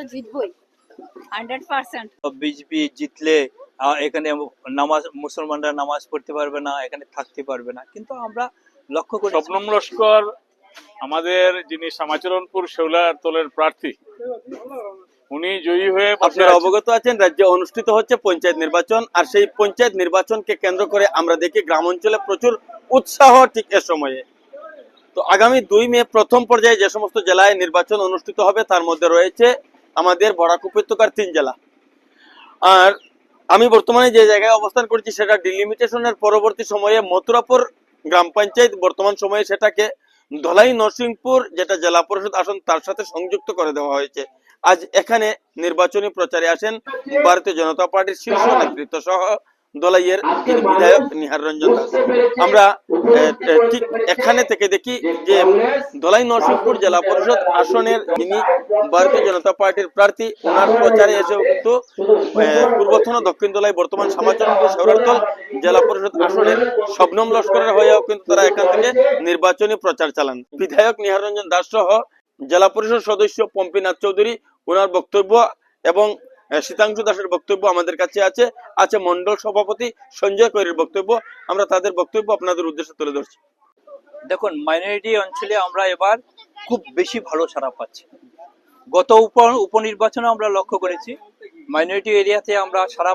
তো জিতবই hundred percent BJP জিতলে এখানে নামাজ মুসলমানরা নামাজ পড়তে পারবে না এখানে থাকতে পারবে না। কিন্তু আমরা লক্ষ্য করি স্বপ্নম লস্কর আমাদের যিনি শ্যামাচরণপুর শেওলার তলের প্রার্থী উনি জয়ী হয়ে আপনারা অবগত আছেন রাজ্যে অনুষ্ঠিত হচ্ছে পঞ্চায়েত নির্বাচন আর সেই পঞ্চায়েত নির্বাচনকে কেন্দ্র করে আমরা দেখি গ্রাম অঞ্চলে প্রচুর উৎসাহ ঠিক এ সময়ে। তো আগামী দুই মে প্রথম পর্যায়ে যে সমস্ত জেলায় নির্বাচন অনুষ্ঠিত হবে তার মধ্যে রয়েছে আমাদের বরাক উপত্যকার তিন জেলা। আর আমি বর্তমানে যে জায়গায় অবস্থান করছি সেটা ডিলিমিটেশনের পরবর্তী সময়ে মথুরাপুর গ্রাম পঞ্চায়েত, বর্তমান সময়ে সেটাকে ধলাই নরসিংপুর যেটা জেলা পরিষদ আসন তার সাথে সংযুক্ত করে দেওয়া হয়েছে। আজ এখানে নির্বাচনী প্রচারে আসেন ভারতীয় জনতা পার্টির শীর্ষ নেতৃত্ব সহ দলাইয়ের বিধায়ক নিহার রঞ্জন দাস। আমরা ঠিক এখানে থেকে দেখি যে দলাই নরসিংপুর জেলা পরিষদ আসনের যিনি ভারতীয় জনতা পার্টির প্রার্থী ওনার প্রচারে এসেও কিন্তু পূর্বতন দক্ষিণ দলাই বর্তমান সমাচরণপুর সৌরাতল জেলা পরিষদ আসনের শবনম লস্করের হয়েও কিন্তু তারা এখান থেকে নির্বাচনী প্রচার চালান। বিধায়ক নিহার রঞ্জন দাস সহ জেলা পরিষদ সদস্য পম্পীনাথ চৌধুরী ওনার বক্তব্য এবং শীতাংশু দাসের বক্তব্য আমাদের কাছে আছে আছে মন্ডল সভাপতি সঞ্জয় কৈরের বক্তব্য। আমরা তাদের বক্তব্য আপনাদের উদ্দেশ্যে তুলে ধরছি। দেখুন, মাইনরিটি অঞ্চলে আমরা এবার খুব বেশি ভালো সাড়া পাচ্ছি। গত উপ, উপনির্বাচনে আমরা লক্ষ্য করেছি, মাইনরিটি এরিয়াতে আমরা সারা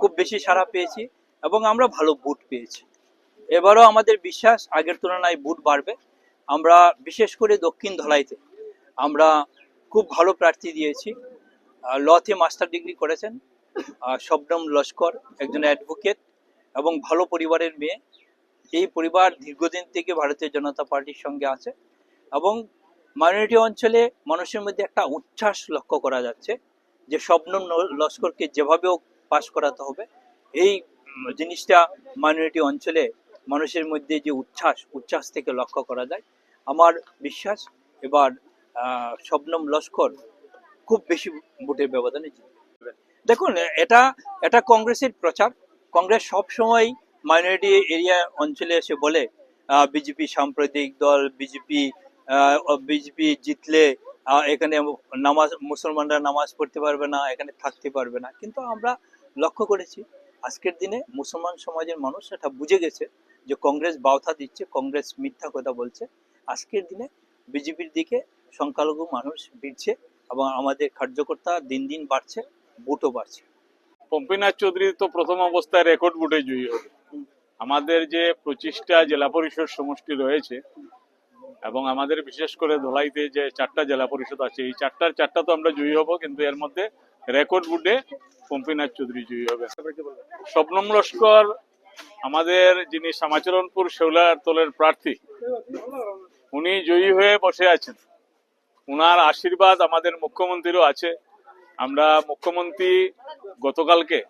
খুব বেশি সাড়া পেয়েছি এবং আমরা ভালো বুট পেয়েছি। এবারও আমাদের বিশ্বাস আগের তুলনায় বুট বাড়বে। আমরা বিশেষ করে দক্ষিণ ধলাইতে আমরা খুব ভালো প্রার্থী দিয়েছি। লতে মাস্টার ডিগ্রি করেছেন শবনম লস্কর, একজন অ্যাডভোকেট এবং ভালো পরিবারের মেয়ে। এই পরিবার দীর্ঘদিন থেকে ভারতীয় জনতা পার্টির সঙ্গে আছে এবং মাইনরিটি অঞ্চলে মানুষের মধ্যে একটা উচ্ছ্বাস লক্ষ্য করা যাচ্ছে যে শবনম লস্করকে যেভাবেও পাশ করাতে হবে, এই জিনিসটা মাইনরিটি অঞ্চলে মানুষের মধ্যে যে উচ্ছ্বাস উচ্ছ্বাস থেকে লক্ষ্য করা যায়। আমার বিশ্বাস এবার শবনম লস্কর খুব বেশি ভোটের ব্যবধানে জিতবে দেখুন, এটা এটা কংগ্রেসের প্রচার। কংগ্রেস সব সময় মাইনরিটি এরিয়া অঞ্চলে এসে বলে বিজেপি সাম্প্রদায়িক দল, বিজেপি বিজেপি জিতলে এখানে নামাজ, মুসলমানরা নামাজ পড়তে পারবে না, এখানে থাকতে পারবে না। কিন্তু আমরা লক্ষ্য করেছি, আজকের দিনে মুসলমান সমাজের মানুষ এটা বুঝে গেছে যে কংগ্রেস বাউথা দিচ্ছে, কংগ্রেস মিথ্যা কথা বলছে। আজকের দিনে বিজেপির দিকে সংখ্যালঘু মানুষ ভিড়ছে। এবং আমাদের কার্যকর্তা দিন দিন বাড়ছে বুটও বাড়ছে। পম্পীনাথ চৌধুরী তো প্রথম অবস্থায় রেকর্ড বুটে জয়ী হবে আমাদের যে পঁচিশটা জেলা পরিষদ সমষ্টি রয়েছে এবং আমাদের বিশেষ করে ধলাইতে যে চারটা জেলা পরিষদ আছে, এই চারটার চারটা তো আমরা জয়ী হব, কিন্তু এর মধ্যে রেকর্ড ভোটে পম্পীনাথ চৌধুরী জয়ী হবে। স্বপ্নম লস্কর, আমাদের যিনি শ্যামাচরণপুর শেওলার তলের প্রার্থী, উনি জয়ী হয়ে বসে আছেন। উনার আশীর্বাদ আমাদের মুখ্যমন্ত্রীরও আছে। আমরা মুখ্যমন্ত্রী গতকালকে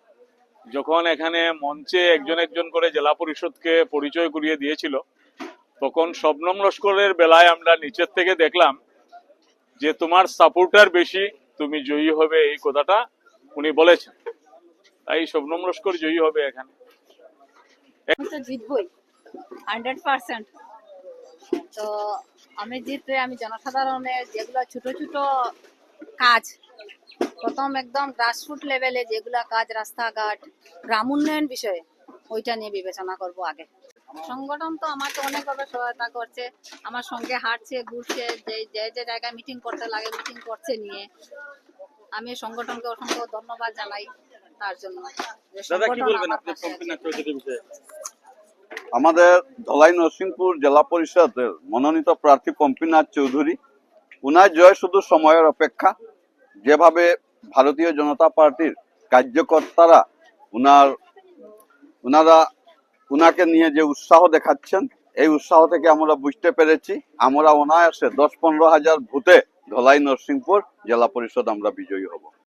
যখন এখানে মঞ্চে একজন একজন করে জেলা পরিষদকে পরিচয় করিয়ে দিয়েছিল, তখন শবনম লস্করের বেলায় আমরা নিচের থেকে দেখলাম যে তোমার সাপোর্টার বেশি, তুমি জয়ী হবে এই কথাটা উনি বলেছেন। তাই শবনম লস্কর জয়ী হবে এখানে। জিতবই হান্ড্রেড পার্সেন্ট তো আমি জিতলে আমি জনসাধারণের যেগুলো ছোট ছোট কাজ প্রথম একদম গ্রাসরুট লেভেলে যেগুলা কাজ রাস্তাঘাট গ্রাম উন্নয়ন বিষয়ে ওইটা নিয়ে বিবেচনা করব আগে। সংগঠন তো আমাকে অনেকভাবে সহায়তা করছে আমার সঙ্গে হাঁটছে ঘুরছে যে যে যে জায়গায় মিটিং করতে লাগে মিটিং করছে নিয়ে। আমি সংগঠনকে অসংখ্য ধন্যবাদ জানাই তার জন্য। দাদা কি বলবেন আপনি পাশে আছে। পম্পীনাথ চৌধুরীর বিষয়ে আমাদের ধলাই নরসিংপুর জেলা পরিষদের মনোনীত প্রার্থী পম্পীনাথ চৌধুরী। উনার জয় শুধু সময়ের অপেক্ষা, যেভাবে ভারতীয় জনতা পার্টির কার্যকর্তারা উনার, উনারা, উনাকে নিয়ে যে উৎসাহ দেখাচ্ছেন, এই উৎসাহ থেকে আমরা বুঝতে পেরেছি। আমরা অনায়াসে দশ পনেরো হাজার ভূতে ধলাই নরসিংপুর জেলা পরিষদ আমরা বিজয়ী হব।